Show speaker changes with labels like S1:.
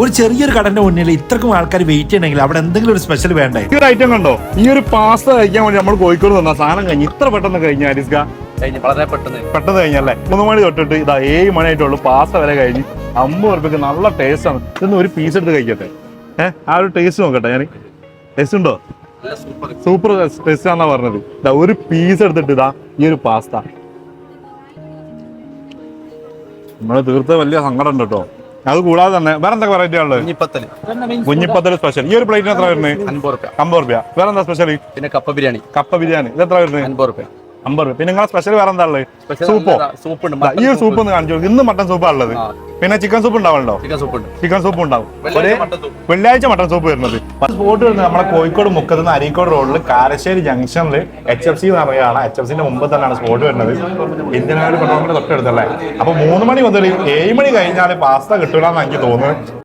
S1: ഒരു ചെറിയൊരു കടന്റെ മുന്നിൽ ഇത്രക്കും ആൾക്കാർ വെയിറ്റ് ചെയ്യണമെങ്കിൽ അവിടെ എന്തെങ്കിലും ഒരു സ്പെഷ്യൽ വേണ്ടേ?
S2: ഈ ഒരു ഐറ്റം കണ്ടോ? ഈ ഒരു പാസ്ത കഴിക്കാൻ വേണ്ടി നമ്മൾ കോഴിക്കോട് തന്ന സാധനം കഴിഞ്ഞ് ഇത്ര പെട്ടെന്ന് കഴിഞ്ഞ അരിസ്ക?
S3: കഴിഞ്ഞു വളരെ പെട്ടെന്ന്.
S2: പെട്ടെന്ന് കഴിഞ്ഞല്ലേ മൂന്ന് മണി തൊട്ടിട്ട് ഇതാ ഏഴ് മണി ആയിട്ടുള്ളൂ പാസ്ത വരെ കഴിഞ്ഞ് അമ്പത് ഉറപ്പിക്ക് നല്ല ടേസ്റ്റ് ആണ്. ഇതൊന്ന് ഒരു പീസ് എടുത്ത് കഴിക്കട്ടെ. ഏഹ് ആ ഒരു ടേസ്റ്റ് നോക്കട്ടെ ഞാൻ ടേസ്റ്റ് ഉണ്ടോ?
S3: നല്ല സൂപ്പർ
S2: സൂപ്പർ ടേസ്റ്റ് ആണെന്നാ പറഞ്ഞത്. ഇതാ ഒരു പീസ് എടുത്തിട്ട് ഇതാ ഈ ഒരു പാസ്ത നമ്മൾ തീർത്ത വലിയ സങ്കടം ഉണ്ട് കേട്ടോ. അത് കൂടാതെ തന്നെ വേറെ എന്തൊക്കെ വെറൈറ്റി ഉള്ളത് കുഞ്ഞിപ്പത്തൽ സ്പെഷ്യൽ ഈ ഒരു പ്ലേറ്റിന് എത്ര വരുന്നത്?
S3: അൻപത് റുപ്യ.
S2: അമ്പത് റുപ്യ. വേറെ എന്താ സ്പെഷ്യൽ
S3: പിന്നെ കപ്പ ബിരിയാണി.
S2: കപ്പ ബിരിയാണി. ഇത് എത്ര വരുന്നത്?
S3: അമ്പത് റുപ്യ.
S2: അമ്പത് രൂപ. പിന്നെ നിങ്ങളെ സ്പെഷ്യൽ വേറെ എന്താ ഉള്ളത്? സൂപ്പോ?
S3: സൂപ്പ് ഉണ്ട്
S2: ഈ ഒരു സൂപ്പ് ഒന്ന് കാണിച്ചു ഇന്ന് മട്ടൻ സൂപ്പാ ഉള്ളത്. പിന്നെ ചിക്കൻ സൂപ്പ് ഉണ്ടാവുണ്ടോ
S3: ചിക്കൻ സൂപ്പ് ഉണ്ട്
S2: ചിക്കൻ സൂപ്പ് ഉണ്ടാവും.
S3: വെള്ളിയാഴ്ച മട്ടൻ സൂപ്പ്.
S2: വെള്ളിയാഴ്ച മട്ടൻ സൂപ്പ് വരുന്നത്. സ്പോട്ട് വരുന്നത് നമ്മുടെ കോഴിക്കോട് മുക്കത്ത് നിന്ന് അരീക്കോട് റോഡിൽ കാരശ്ശേരി ജംഗ്ഷനിൽ എച്ച് എഫ് സി എന്ന് പറയുകയാണ് എച്ച് എഫ് സിന്റെ മുമ്പ് തന്നെയാണ് സ്പോട്ട് വരുന്നത്. ഇന്ത്യൻ ഓയിൽ പെട്രോളിന്റെ തൊട്ടടുത്തല്ലേ അപ്പൊ മൂന്ന് മണി മുതൽ ഏഴ് മണി കഴിഞ്ഞാൽ പാസ്ത കിട്ടൂലെന്ന് എനിക്ക് തോന്നുന്നു